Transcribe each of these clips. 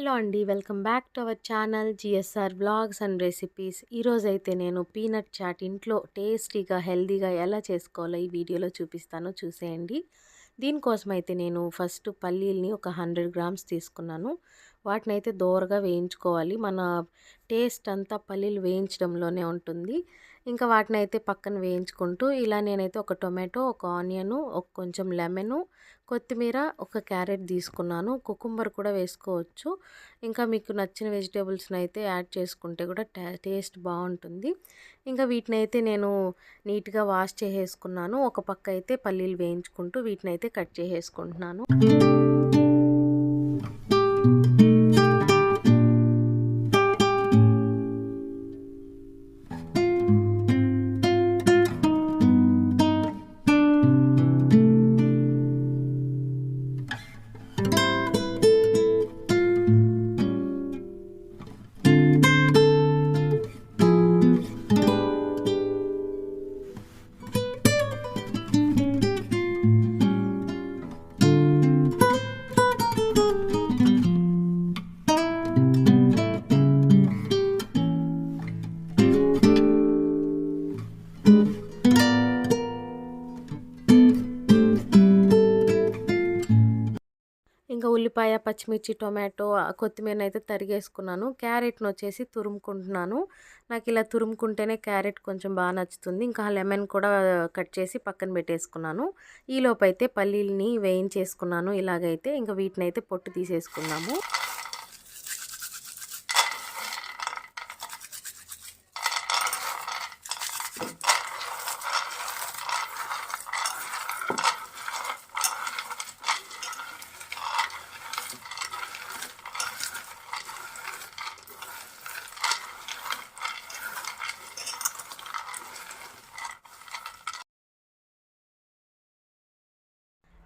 Hello అండి. Welcome back to our channel GSR blogs and recipes. ఈరోజైతే నేను peanut chat ఇంట్లో టేస్టీగా హెల్తీగా ఎలా చేసుకోవాలో ఈ వీడియోలో చూపిస్తానో. చూసేయండి. దీనికోసం అయితే నేను ఫస్ట్ పల్లీల్ని ఒక హండ్రెడ్ గ్రామ్స్ తీసుకున్నాను. వాటిని అయితే దోరగా వేయించుకోవాలి. మన టేస్ట్ అంతా పల్లీలు వేయించడంలోనే ఉంటుంది. ఇంకా వాటిని అయితే పక్కన వేయించుకుంటూ ఇలా నేనైతే ఒక టొమాటో ఒక ఆనియను ఒక కొంచెం లెమను కొత్తిమీర ఒక క్యారెట్ తీసుకున్నాను. కుకుంబర్ కూడా వేసుకోవచ్చు. ఇంకా మీకు నచ్చిన వెజిటేబుల్స్ని అయితే యాడ్ చేసుకుంటే కూడా టేస్ట్ బాగుంటుంది. ఇంకా వీటిని అయితే నేను నీట్గా వాష్ చేసేసుకున్నాను. ఒక పక్క అయితే పల్లీలు వేయించుకుంటూ వీటిని అయితే కట్ చేసేసుకుంటున్నాను. ఉల్లిపాయ పచ్చిమిర్చి టొమాటో కొత్తిమీర అయితే తరిగేసుకున్నాను. క్యారెట్ను వచ్చేసి తురుముకుంటున్నాను. నాకు ఇలా తురుముకుంటేనే క్యారెట్ కొంచెం బాగా నచ్చుతుంది. ఇంకా లెమన్ కూడా కట్ చేసి పక్కన పెట్టేసుకున్నాను. ఈలోపు అయితే పల్లీలని వేయించేసుకున్నాను. ఇలాగైతే ఇంకా వీటిని అయితే పొట్టు తీసేసుకున్నాము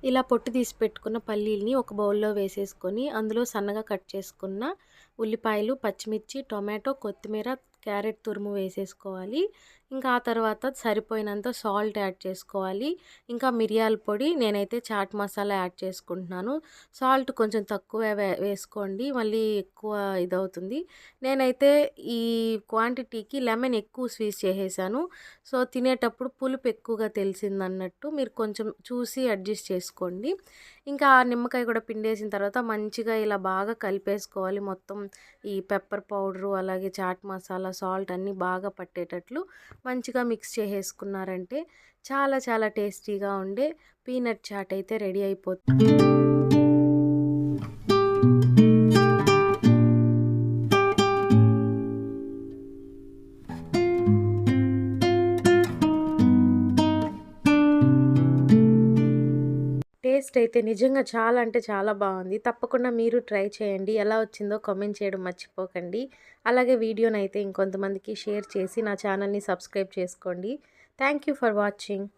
ఇలా పొట్టు తీసి పెట్టుకున్న పల్లీల్ని ఒక బౌల్లో వేసేసుకొని అందులో సన్నగా కట్ చేసుకున్న ఉల్లిపాయలు పచ్చిమిర్చి టొమాటో కొత్తిమీర క్యారెట్ తురుము వేసేసుకోవాలి. ఇంకా ఆ తర్వాత సరిపోయినంత సాల్ట్ యాడ్ చేసుకోవాలి. ఇంకా మిరియాల పొడి నేనైతే చాట్ మసాలా యాడ్ చేసుకుంటున్నాను. సాల్ట్ కొంచెం తక్కువ వేసుకోండి. మళ్ళీ ఎక్కువ ఇదవుతుంది. నేనైతే ఈ క్వాంటిటీకి లెమన్ ఎక్కువ స్వీట్ చేసేసాను. సో తినేటప్పుడు పులుపు ఎక్కువగా తెలిసింది అన్నట్టు మీరు కొంచెం చూసి అడ్జస్ట్ చేసుకోండి. ఇంకా ఆ నిమ్మకాయ కూడా పిండేసిన తర్వాత మంచిగా ఇలా బాగా కలిపేసుకోవాలి. మొత్తం ఈ పెప్పర్ పౌడరు అలాగే చాట్ మసాలా సాల్ట్ అన్నీ బాగా పట్టేటట్లు మంచిగా మిక్స్ చేసేసుకున్నారంటే చాలా చాలా టేస్టీగా ఉండే పీనట్ చాట్ అయితే రెడీ అయిపోతుంది. టేస్ట్ అయితే నిజంగా చాలా అంటే చాలా బాగుంది. తప్పకుండా మీరు ట్రై చేయండి. ఎలా వచ్చిందో కామెంట్ చేయడం మర్చిపోకండి. అలాగే వీడియోని అయితే ఇంకొంతమందికి షేర్ చేసి నా ఛానల్ని సబ్స్క్రైబ్ చేసుకోండి. Thank you for watching.